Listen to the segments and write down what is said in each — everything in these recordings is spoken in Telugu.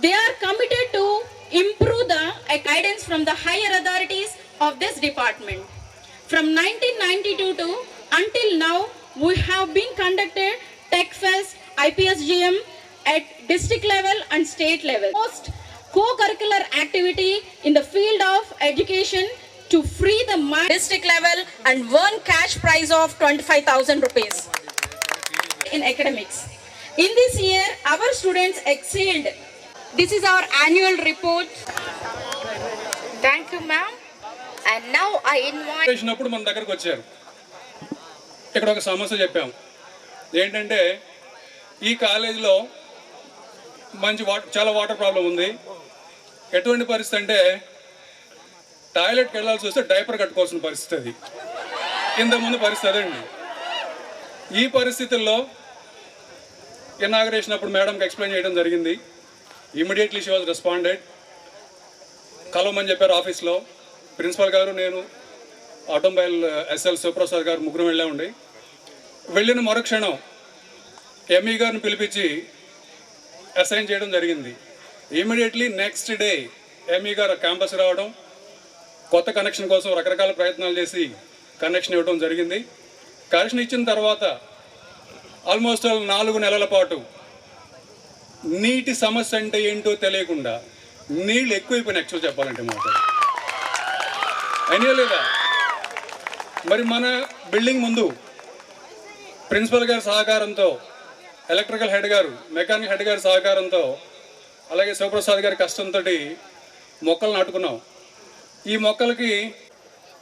They are committed to improve the guidance from the higher authorities of this department. From 1992 to until now, we have been conducted Tech Fest, IPSGM at district level and state level. Most co-curricular activity in the field of education to free the mind district level and won cash prize of 25,000 rupees in academics. In this year, our students excelled. This is our annual report. Thank you, ma'am. And now I invite చేసినప్పుడు మన దగ్గరకు వచ్చారు. ఇక్కడ ఒక సమస్య చెప్పాం ఏంటంటే ఈ కాలేజీలో మంచి వాటర్ చాలా వాటర్ ప్రాబ్లం ఉంది. ఎటువంటి పరిస్థితి అంటే టాయిలెట్కి వెళ్ళాల్సి వస్తే డైపర్ కట్టుకోవాల్సిన పరిస్థితి అది. ఇంతకుముందు పరిస్థితి అదండి ఈ పరిస్థితుల్లో ఇనాగరేషన్ అప్పుడు మేడంకి ఎక్స్ప్లెయిన్ చేయడం జరిగింది. ఇమీడియట్లీ షీ వాజ్ రెస్పాండెడ్ కలవమని చెప్పారు ఆఫీస్లో. ప్రిన్సిపల్ గారు నేను ఆటోమొబైల్ ఎస్ఎల్ శివప్రసాద్ గారు ముగ్గురు వెళ్ళామండి వెళ్ళిన మరుక్షణం ఎంఈ గారిని పిలిపించి అసైన్ చేయడం జరిగింది. ఇమీడియట్లీ నెక్స్ట్ డే ఎంఈ గారు క్యాంపస్ రావడం కొత్త కనెక్షన్ కోసం రకరకాల ప్రయత్నాలు చేసి కనెక్షన్ ఇవ్వడం జరిగింది. కనెక్షన్ ఇచ్చిన తర్వాత ఆల్మోస్ట్ నాలుగు నెలల పాటు నీటి సమస్య అంటే ఏంటో తెలియకుండా నీళ్ళు ఎక్కువైపోయినాయి యాక్చువల్ చెప్పాలంటే మాట అయినా లేదా? మరి మన బిల్డింగ్ ముందు ప్రిన్సిపల్ గారి సహకారంతో ఎలక్ట్రికల్ హెడ్ గారు మెకానిక్ హెడ్ గారి సహకారంతో అలాగే శివప్రసాద్ గారి కష్టంతో మొక్కలు నాటుకున్నాం. ఈ మొక్కలకి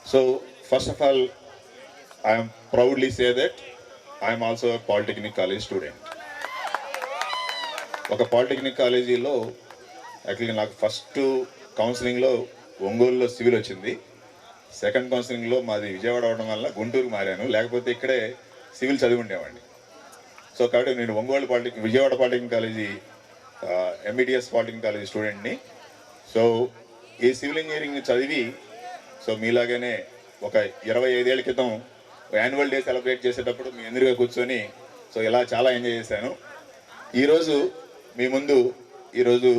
so first of all I'm proudly say that I'm also polytechnic college student ఒక పాలిటెక్నిక్ కాలేజీలో యాక్చువల్గా నాకు ఫస్ట్ కౌన్సిలింగ్లో ఒంగోలులో సివిల్ వచ్చింది. సెకండ్ కౌన్సిలింగ్లో మాది విజయవాడ అవడం వల్ల గుంటూరు మారాను. లేకపోతే ఇక్కడే సివిల్ చదివి ఉండేవాడిని. సో కాబట్టి నేను Ongole polytechnic Vijayawada polytechnic college MBDS polytechnic college స్టూడెంట్ని. సో ఈ సివిల్ ఇంజనీరింగ్ చదివి సో మీలాగానే ఒక ఇరవై ఐదేళ్ళ క్రితం యాన్యువల్ డే సెలబ్రేట్ చేసేటప్పుడు మీ ఎదురుగా కూర్చొని సో ఇలా చాలా ఎంజాయ్ చేశాను. ఈరోజు మీ ముందు ఈరోజు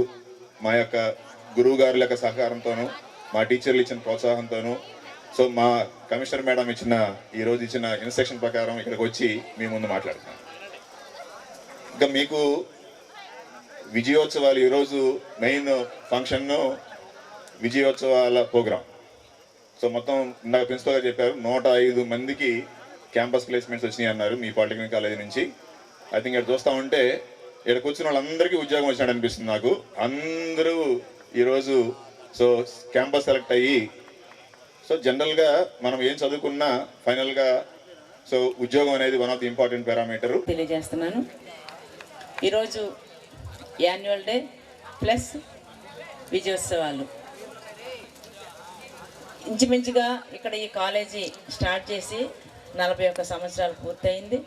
మా యొక్క గురువు గారుల యొక్క సహకారంతోనూ మా టీచర్లు ఇచ్చిన ప్రోత్సాహంతోనూ సో మా కమిషనర్ మేడం ఇచ్చిన ఈరోజు ఇచ్చిన ఇన్స్ట్రక్షన్ ప్రకారం ఇక్కడికి వచ్చి మీ ముందు మాట్లాడుతున్నాను ఇంకా మీకు విజయోత్సవాలు ఈరోజు మెయిన్ ఫంక్షన్ను విజయోత్సవాల ప్రోగ్రాం. సో మొత్తం ఇందాక ప్రిన్సిపల్ గారు చెప్పారు నూట ఐదు మందికి క్యాంపస్ ప్లేస్మెంట్స్ వచ్చినాయి అన్నారు మీ పాలిటెక్నిక్ కాలేజీ నుంచి. ఐ థింక్ ఇక్కడ చూస్తా ఉంటే ఇక్కడ వచ్చిన వాళ్ళందరికీ ఉద్యోగం వచ్చినట్టు అనిపిస్తుంది నాకు. అందరూ ఈరోజు సో క్యాంపస్ సెలెక్ట్ అయ్యి సో జనరల్గా మనం ఏం చదువుకున్నా ఫైనల్గా సో ఉద్యోగం అనేది one of the important parameter తెలియజేస్తున్నాను. ఈరోజు యాన్యువల్ డే ప్లస్ విజయోత్సవాలు. ఇంచుమించుగా ఇక్కడ ఈ కాలేజీ స్టార్ట్ చేసి నలభై ఒక్క సంవత్సరాలు పూర్తయింది.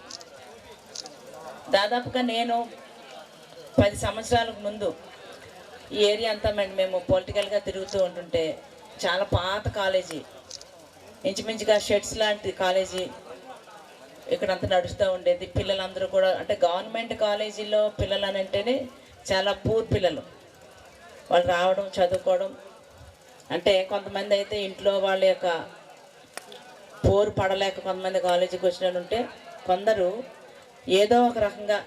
దాదాపుగా నేను పది సంవత్సరాలకు ముందు ఈ ఏరియా అంతా మేము మేము పొలిటికల్గా తిరుగుతూ ఉంటుంటే చాలా పాత కాలేజీ ఇంచుమించుగా షెడ్స్ లాంటి కాలేజీ ఇక్కడంతా నడుస్తూ ఉండేది. పిల్లలందరూ కూడా అంటే గవర్నమెంట్ కాలేజీలో పిల్లలు అని అంటేనే చాలా పూర్ పిల్లలు. వాళ్ళు రావడం చదువుకోవడం. అంటే కొంతమంది అయితే ఇంట్లో వాళ్ళ యొక్క పోరు పడలేక కొంతమంది కాలేజీకి వచ్చిన ఉంటే కొందరు ఏదో ఒక రకంగా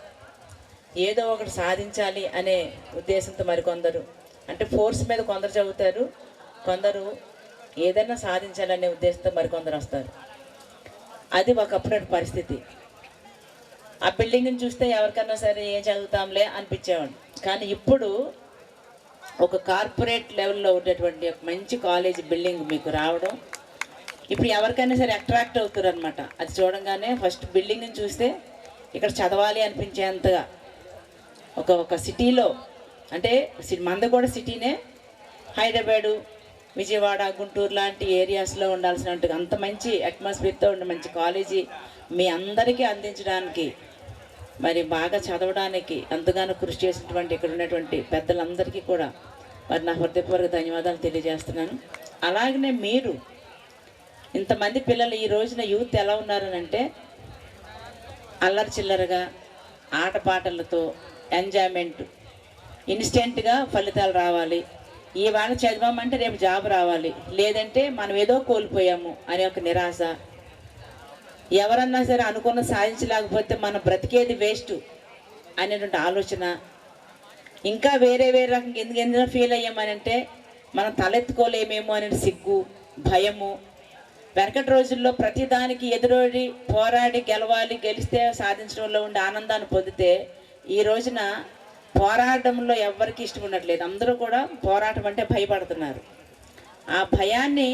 ఏదో ఒకటి సాధించాలి అనే ఉద్దేశంతో మరికొందరు. అంటే ఫోర్స్ మీద కొందరు చదువుతారు కొందరు ఏదైనా సాధించాలనే ఉద్దేశంతో మరికొందరు వస్తారు. అది ఒకప్పుడు పరిస్థితి. ఆ బిల్డింగ్ని చూస్తే ఎవరికన్నా సరే ఏం చదువుతాంలే అనిపించేవాడు. కానీ ఇప్పుడు ఒక కార్పొరేట్ లెవెల్లో ఉండేటువంటి ఒక మంచి కాలేజ్ బిల్డింగ్ మీకు రావడం ఇప్పుడు ఎవరికైనా సరే అట్రాక్ట్ అవుతారు అనమాట అది చూడంగానే ఫస్ట్ బిల్డింగ్ని చూస్తే ఇక్కడ చదవాలి అనిపించేంతగా. ఒక ఒక సిటీలో అంటే సి- మంద కూడా సిటీనే హైదరాబాదు విజయవాడ గుంటూరు లాంటి ఏరియాస్లో ఉండాల్సిన అంత మంచి అట్మాస్ఫియర్తో ఉన్న మంచి కాలేజీ మీ అందరికీ అందించడానికి మరి బాగా చదవడానికి ఎంతగానో కృషి చేసినటువంటి ఇక్కడ ఉన్నటువంటి పెద్దలందరికీ కూడా మరి నా హృదయపూర్వక ధన్యవాదాలు తెలియజేస్తున్నాను. అలాగనే మీరు ఇంతమంది పిల్లలు ఈ రోజున యూత్ ఎలా ఉన్నారనంటే అల్లరి చిల్లరగా ఆటపాటలతో ఎంజాయ్మెంట్ ఇన్స్టెంట్గా ఫలితాలు రావాలి. ఇవాళ చదివామంటే రేపు జాబ్ రావాలి. లేదంటే మనం ఏదో కోల్పోయాము అనే ఒక నిరాశ. ఎవరన్నా సరే అనుకున్న సాధించలేకపోతే మనం బ్రతికేది వేస్ట్ అనేటువంటి ఆలోచన. ఇంకా వేరే వేరే రకంగా ఎందుకు ఎందుకు ఫీల్ అయ్యామనంటే మనం తలెత్తుకోలేమేమో అనే సిగ్గు భయము. వెనకటి రోజుల్లో ప్రతిదానికి ఎదురోడి పోరాడి గెలవాలి గెలిస్తే సాధించడంలో ఉండే ఆనందాన్ని పొందితే ఈ రోజున పోరాటంలో ఎవరికి ఇష్టం ఉండట్లేదు. అందరూ కూడా పోరాటం అంటే భయపడుతున్నారు. ఆ భయాన్ని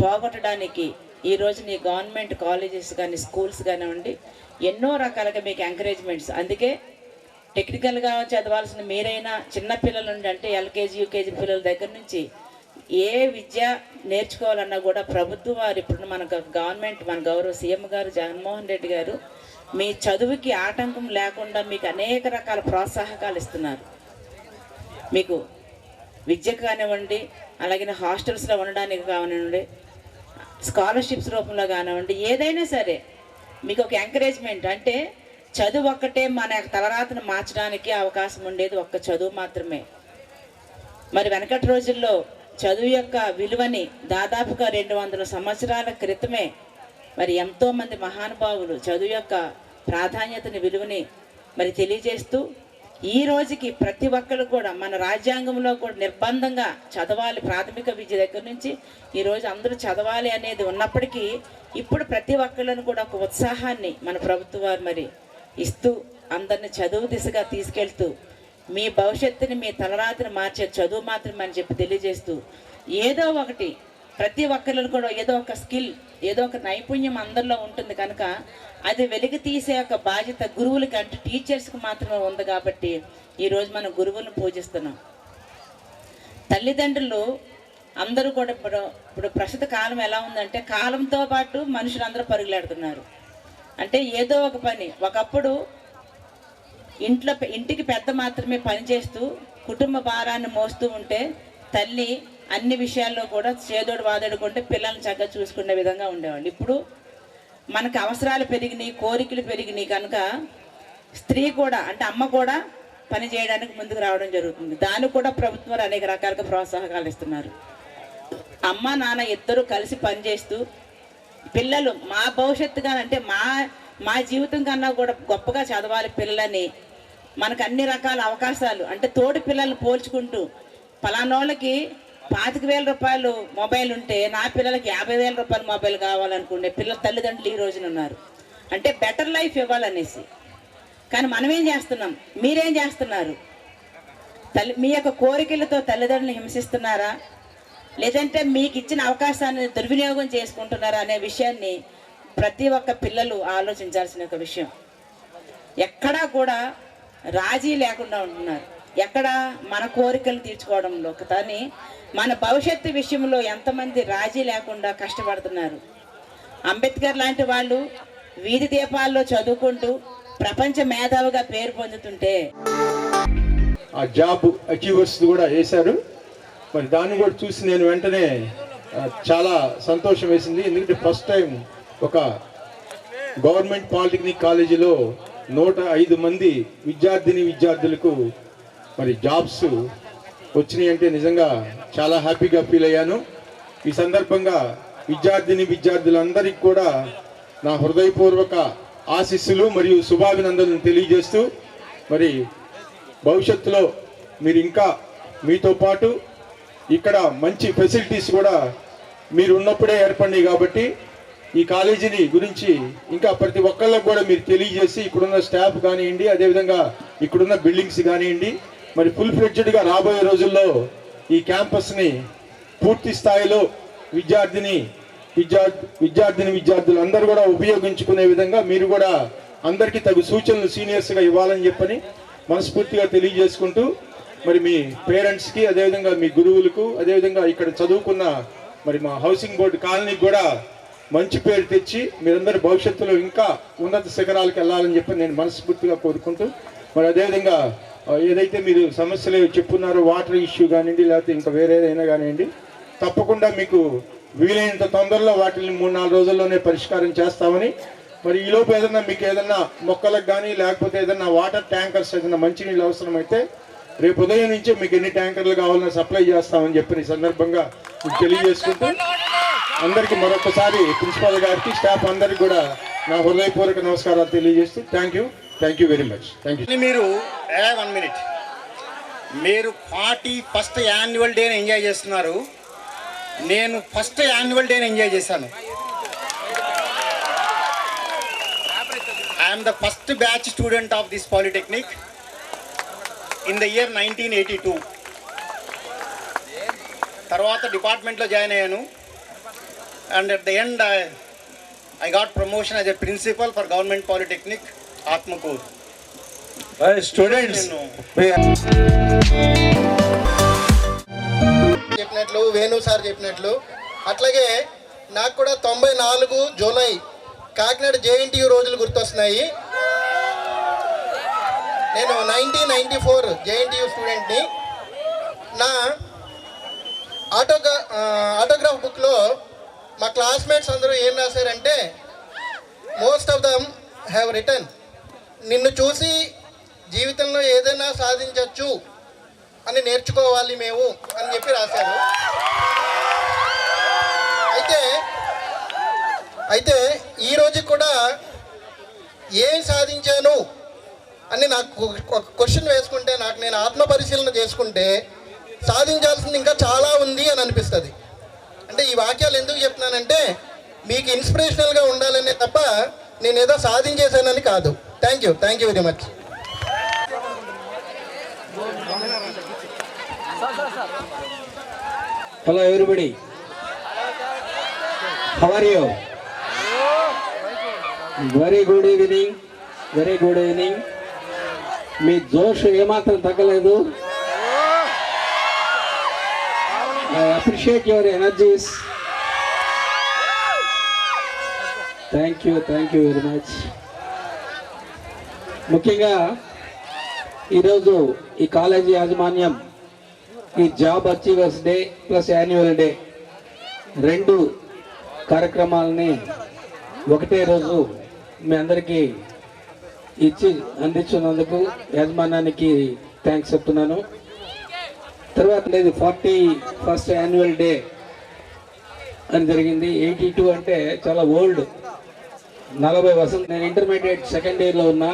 పోగొట్టడానికి ఈ రోజున నీ గవర్నమెంట్ కాలేజెస్ కానీ స్కూల్స్ కానివ్వండి ఎన్నో రకాలుగా మీకు ఎంకరేజ్మెంట్స్. అందుకే టెక్నికల్గా చదవాల్సిన మీరైనా చిన్నపిల్లల నుండి అంటే ఎల్కేజీ యూకేజీ పిల్లల దగ్గర నుంచి ఏ విద్య నేర్చుకోవాలన్నా కూడా ప్రభుత్వం వారు ఇప్పుడు మన గవర్నమెంట్ మన గౌరవ సీఎం గారు జగన్మోహన్ రెడ్డి గారు మీ చదువుకి ఆటంకం లేకుండా మీకు అనేక రకాల ప్రోత్సాహకాలు ఇస్తున్నారు. మీకు విద్య కానివ్వండి అలాగే హాస్టల్స్లో ఉండడానికి కానివ్వండి స్కాలర్షిప్స్ రూపంలో కానివ్వండి ఏదైనా సరే మీకు ఒక ఎంకరేజ్మెంట్ అంటే చదువు ఒక్కటే మన యొక్క తలరాతను మార్చడానికి అవకాశం ఉండేది ఒక్క చదువు మాత్రమే. మరి వెనకటి రోజుల్లో చదువు యొక్క విలువని దాదాపుగా రెండు వందల సంవత్సరాల క్రితమే మరి ఎంతో మంది మహానుభావులు చదువు యొక్క ప్రాధాన్యతని విలువని మరి తెలియజేస్తూ ఈ రోజుకి ప్రతి ఒక్కరు కూడా మన రాజ్యాంగంలో కూడా నిర్బంధంగా చదవాలి ప్రాథమిక విద్య దగ్గర నుంచి ఈ రోజు అందరూ చదవాలి అనేది ఉన్నప్పటికీ ఇప్పుడు ప్రతి ఒక్కళ్ళను కూడా ఒక ఉత్సాహాన్ని మన ప్రభుత్వ వారు మరి ఇస్తూ అందరిని చదువు దిశగా తీసుకెళ్తూ మీ భవిష్యత్తుని మీ తలరాతిని మార్చే చదువు మాత్రమే అని చెప్పి తెలియజేస్తూ ఏదో ఒకటి ప్రతి ఒక్కరిలో కూడా ఏదో ఒక స్కిల్ ఏదో ఒక నైపుణ్యం అందరిలో ఉంటుంది కనుక అది వెలికి తీసే ఒక బాధ్యత గురువులకి అంటే టీచర్స్కి మాత్రమే ఉంది కాబట్టి ఈరోజు మనం గురువులను పూజిస్తున్నాం. తల్లిదండ్రులు అందరూ కూడా ఇప్పుడు ఇప్పుడు ప్రస్తుత కాలం ఎలా ఉందంటే కాలంతో పాటు మనుషులందరూ పరుగులాడుతున్నారు. అంటే ఏదో ఒక పని ఒకప్పుడు ఇంట్లో ఇంటికి పెద్ద మాత్రమే పనిచేస్తూ కుటుంబ భారాన్ని మోస్తూ ఉంటే తల్లి అన్ని విషయాల్లో కూడా చేదోడు వాదోడుకుంటే పిల్లల్ని చక్కగా చూసుకునే విధంగా ఉండేవాళ్ళు. ఇప్పుడు మనకు అవసరాలు పెరిగినాయి కోరికలు పెరిగినాయి కనుక స్త్రీ కూడా అంటే అమ్మ కూడా పని చేయడానికి ముందుకు రావడం జరుగుతుంది. దానికి కూడా ప్రభుత్వం అనేక రకాలుగా ప్రోత్సాహకాలు ఇస్తున్నారు. అమ్మ నాన్న ఇద్దరు కలిసి పనిచేస్తూ పిల్లలు మా భవిష్యత్తుగా అంటే మా మా జీవితం కన్నా కూడా గొప్పగా చదవాలి పిల్లలని మనకు అన్ని రకాల అవకాశాలు అంటే తోటి పిల్లల్ని పోల్చుకుంటూ పలానోళ్ళకి పాతిక వేల రూపాయలు మొబైల్ ఉంటే నా పిల్లలకి యాభై వేల రూపాయల మొబైల్ కావాలనుకునే పిల్లల తల్లిదండ్రులు ఈ రోజున ఉన్నారు. అంటే బెటర్ లైఫ్ ఇవ్వాలనేసి. కానీ మనం ఏం చేస్తున్నాం? మీరేం చేస్తున్నారు? తల్లి మీ యొక్క కోరికలతో తల్లిదండ్రులను హింసిస్తున్నారా? లేదంటే మీకు ఇచ్చిన అవకాశాన్ని దుర్వినియోగం చేసుకుంటున్నారా అనే విషయాన్ని ప్రతి ఒక్క పిల్లలు ఆలోచించాల్సిన ఒక విషయం. ఎక్కడా కూడా రాజీ లేకుండా ఉంటున్నారు. ఎక్కడ మన కోరికలు తీర్చుకోవడంలో కానీ మన భవిష్యత్తు విషయంలో ఎంతమంది రాజీ లేకుండా కష్టపడుతున్నారు. అంబేద్కర్ లాంటి వాళ్ళు వీధి దీపాల్లో చదువుకుంటూ ప్రపంచ మేధావిగా పేరు పొందుతుంటే ఆ జాబ్ అచీవర్స్ కూడా వేశారు మరి దాన్ని కూడా చూసి నేను వెంటనే చాలా సంతోషం వేసింది. ఎందుకంటే ఫస్ట్ టైం ఒక గవర్నమెంట్ పాలిటెక్నిక్ కాలేజీలో నూట ఐదు మంది విద్యార్థిని విద్యార్థులకు మరి జాబ్స్ వచ్చినాయి అంటే నిజంగా చాలా హ్యాపీగా ఫీల్ అయ్యాను. ఈ సందర్భంగా విద్యార్థిని విద్యార్థులందరికీ కూడా నా హృదయపూర్వక ఆశీస్సులు మరియు శుభాభినందనలు తెలియజేస్తూ మరి భవిష్యత్తులో మీరు ఇంకా మీతో పాటు ఇక్కడ మంచి ఫెసిలిటీస్ కూడా మీరు ఉన్నప్పుడే ఏర్పడినాయి కాబట్టి ఈ కాలేజీని గురించి ఇంకా ప్రతి ఒక్కళ్ళకు కూడా మీరు తెలియజేసి ఇక్కడున్న స్టాఫ్ కానివ్వండి అదేవిధంగా ఇక్కడున్న బిల్డింగ్స్ కానివ్వండి మరి ఫుల్ ఫ్లెడ్జెడ్గా రాబోయే రోజుల్లో ఈ క్యాంపస్ని పూర్తి స్థాయిలో విద్యార్థిని విద్యార్థి విద్యార్థిని విద్యార్థులు అందరూ కూడా ఉపయోగించుకునే విధంగా మీరు కూడా అందరికీ తగు సూచనలు సీనియర్స్గా ఇవ్వాలని చెప్పని మనస్ఫూర్తిగా తెలియజేసుకుంటూ మరి మీ పేరెంట్స్కి అదేవిధంగా మీ గురువులకు అదేవిధంగా ఇక్కడ చదువుకున్న మరి మా హౌసింగ్ బోర్డు కాలనీకి కూడా మంచి పేరు తెచ్చి మీరందరూ భవిష్యత్తులో ఇంకా ఉన్నత శిఖరాలకు వెళ్ళాలని చెప్పి నేను మనస్ఫూర్తిగా కోరుకుంటూ మరి అదేవిధంగా ఏదైతే మీరు సమస్యలు చెప్పున్నారో వాటర్ ఇష్యూ కానివ్వండి లేకపోతే ఇంకా వేరేదైనా కానివ్వండి తప్పకుండా మీకు వీలైనంత తొందరలో వాటిని మూడు నాలుగు రోజుల్లోనే పరిష్కారం చేస్తామని. మరి ఈలోపు ఏదన్నా మీకు ఏదన్నా మొక్కలకు కానీ లేకపోతే ఏదన్నా వాటర్ ట్యాంకర్స్ ఏదన్నా మంచినీళ్ళు అవసరమైతే రేపు ఉదయం నుంచే మీకు ఎన్ని ట్యాంకర్లు కావాలన్నా సప్లై చేస్తామని చెప్పిన సందర్భంగా మీకు తెలియజేసుకుంటూ అందరికీ మరొకసారి ప్రిన్సిపాల్ గారికి స్టాఫ్ అందరికీ కూడా నా హృదయపూర్వక నమస్కారాలు తెలియజేస్తూ thank you. Thank you very much thank you మీరు వన్ మినిట్ మీరు ఫార్టీ ఫస్ట్ యాన్యువల్ డేని ఎంజాయ్ చేస్తున్నారు. నేను ఫస్ట్ యాన్యువల్ డేని ఎంజాయ్ చేశాను. I'm the first batch student of this polytechnic in the year nineteen eighty two తర్వాత డిపార్ట్మెంట్లో జాయిన్ అయ్యాను. And at the end I got promotion as a principal for government polytechnic Atmakur students చెప్పినట్లు వేణు సార్ చెప్పినట్లు అట్లాగే నాకు కూడా తొంభై నాలుగు జూలై కాకినాడ జేఎన్టీయు రోజులు గుర్తొస్తున్నాయి. నేను నైన్టీన్ నైంటీ ఫోర్ జేఎన్టీయు స్టూడెంట్ని. నా ఆటోగ్రా ఆటోగ్రాఫ్ బుక్లో మా క్లాస్మేట్స్ అందరూ ఏం రాశారంటే most of them have return నిన్ను చూసి జీవితంలో ఏదైనా సాధించవచ్చు అని నేర్చుకోవాలి మేము అని చెప్పి రాశారు. అయితే అయితే ఈరోజు కూడా ఏం సాధించాను అని నాకు ఒక క్వశ్చన్ వేసుకుంటే నాకు నేను ఆత్మ పరిశీలన చేసుకుంటే సాధించాల్సింది ఇంకా చాలా ఉంది అని అనిపిస్తుంది. అంటే ఈ వాక్యాలు ఎందుకు చెప్తున్నానంటే మీకు ఇన్స్పిరేషనల్గా ఉండాలనే తప్ప నేను ఏదో సాధించేశానని కాదు. Thank you thank you very much hello everybody how are you very good evening very good evening మీ జోష్ ఏమాత్రం తగ్గలేదు. I appreciate your energies thank you thank you very much ముఖ్యంగా ఈరోజు ఈ కాలేజీ యాజమాన్యం ఈ job achievers day plus annual day రెండు కార్యక్రమాలని ఒకటే రోజు మీ అందరికీ ఇచ్చి అందించినందుకు యాజమాన్యానికి థ్యాంక్స్ చెప్తున్నాను. తర్వాత లేదు ఫార్టీ ఫస్ట్ యాన్యువల్ డే అని జరిగింది. ఎయిటీ టూ అంటే చాలా ఓల్డ్. నలభై వసంత నేను ఇంటర్మీడియట్ సెకండ్ ఇయర్లో ఉన్నా.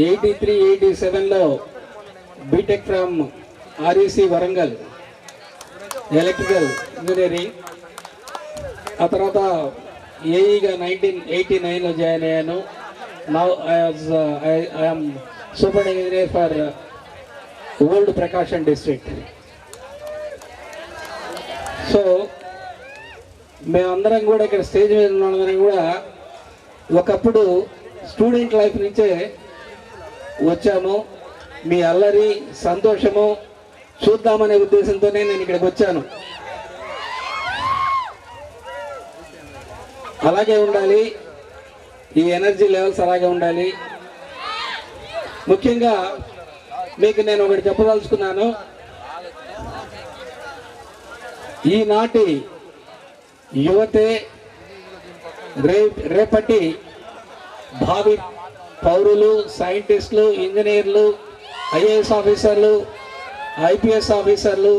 ఎయిటీ త్రీ ఎయిటీ సెవెన్లో B Tech from REC Warangal electrical engineering. ఆ తర్వాత ఏఈగా నైన్టీన్ ఎయిటీ నైన్లో జాయిన్ అయ్యాను. Now I'm super engineer for old Prakasam district so మేమందరం కూడా ఇక్కడ స్టేజ్ మీద ఉన్నందరం కూడా ఒకప్పుడు స్టూడెంట్ లైఫ్ నుంచే వచ్చాము. మీ అల్లరి సంతోషము చూద్దామనే ఉద్దేశంతోనే నేను ఇక్కడికి వచ్చాను. అలాగే ఉండాలి. ఈ ఎనర్జీ లెవెల్స్ అలాగే ఉండాలి. ముఖ్యంగా మీకు నేను ఒకటి చెప్పదలుచుకున్నాను. ఈనాటి యువతే రేపటి భావి పౌరులు సైంటిస్టులు ఇంజనీర్లు ఐఏఎస్ ఆఫీసర్లు ఐపీఎస్ ఆఫీసర్లు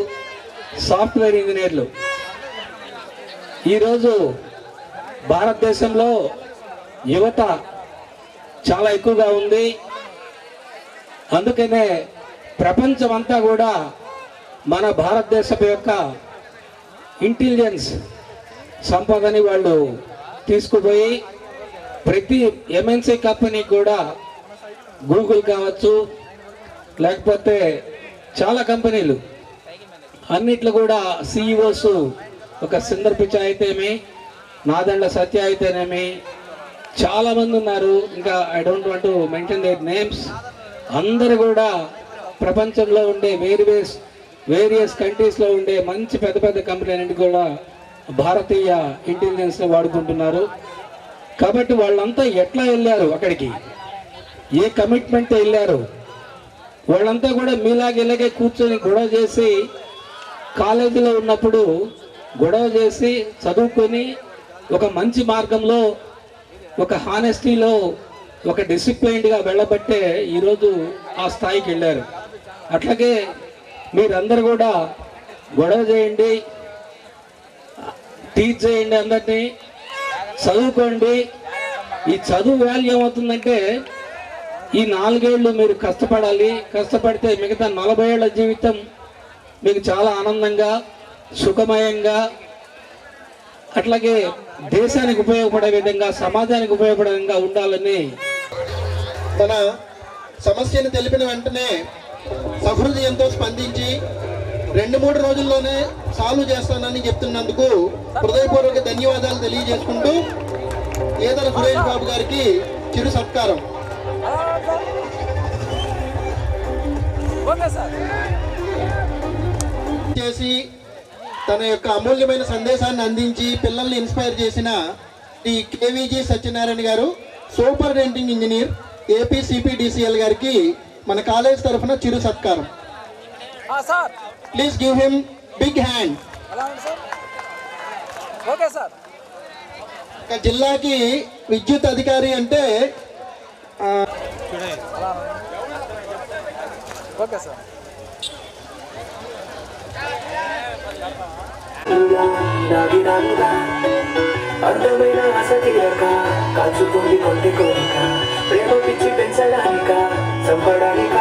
సాఫ్ట్వేర్ ఇంజనీర్లు. ఈరోజు భారతదేశంలో యువత చాలా ఎక్కువగా ఉంది. అందుకనే ప్రపంచమంతా కూడా మన భారతదేశం యొక్క ఇంటెలిజెన్స్ సంపదని వాళ్ళు తీసుకుపోయి ప్రతి ఎంఎన్సీ కంపెనీ కూడా గూగుల్ కావచ్చు లేకపోతే చాలా కంపెనీలు. అన్నిట్లో కూడా సిఇఓస్ ఒక సుందర్ పిచ్చ అయితేమి నాదండ సత్య అయితేనేమి చాలామంది ఉన్నారు. ఇంకా I don't want to mention their names అందరు కూడా ప్రపంచంలో ఉండే వేరియస్ వేరియస్ కంట్రీస్లో ఉండే మంచి పెద్ద పెద్ద కంపెనీలన్నింటి కూడా భారతీయ ఇంటెలిజెన్స్ని వాడుకుంటున్నారు. కాబట్టి వాళ్ళంతా ఎట్లా వెళ్ళారు అక్కడికి? ఏ కమిట్మెంట్తో వెళ్ళారు? వాళ్ళంతా కూడా మీలాగే ఇలాగే కూర్చొని గొడవ చేసి కాలేజీలో ఉన్నప్పుడు గొడవ చేసి చదువుకొని ఒక మంచి మార్గంలో ఒక హానెస్టీలో ఒక డిసిప్లైన్డ్గా వెళ్ళబట్టే ఈరోజు ఆ స్థాయికి వెళ్ళారు. అట్లాగే మీరందరూ కూడా గొడవ చేయండి టీచ్ చేయండి అందరినీ. చదువుకోండి. ఈ చదువు వాల్యూ ఏమవుతుందంటే ఈ నాలుగేళ్ళు మీరు కష్టపడాలి. కష్టపడితే మిగతా నలభై ఏళ్ళ జీవితం మీకు చాలా ఆనందంగా సుఖమయంగా అట్లాగే దేశానికి ఉపయోగపడే విధంగా సమాజానికి ఉపయోగపడే విధంగా ఉండాలని తన సమస్యను తెలిపిన వెంటనే సహృదయంతో స్పందించి రెండు మూడు రోజుల్లోనే సాల్వ్ చేస్తానని చెప్తున్నందుకు హృదయపూర్వక ధన్యవాదాలు తెలియజేసుకుంటూ ఏదల సురేష్ బాబు గారికి చిరు సత్కారం. చేసి తన యొక్క అమూల్యమైన సందేశాన్ని అందించి పిల్లల్ని ఇన్స్పైర్ చేసిన ఈ కేవీజీ సత్యనారాయణ గారు సూపరింటెండింగ్ ఇంజనీర్ ఏపీ సిపిడిసిఎల్ గారికి మన కాలేజ్ తరఫున చిరు సత్కారం. Please give him big hand ఒక జిల్లాకి విద్యుత్ అధికారి అంటే ఆ, అందమైన ఆశ తీరక కాచుకుంది కొంటి కోరిక ప్రేమ పిచ్చి పెంచడానిక చంపడానిక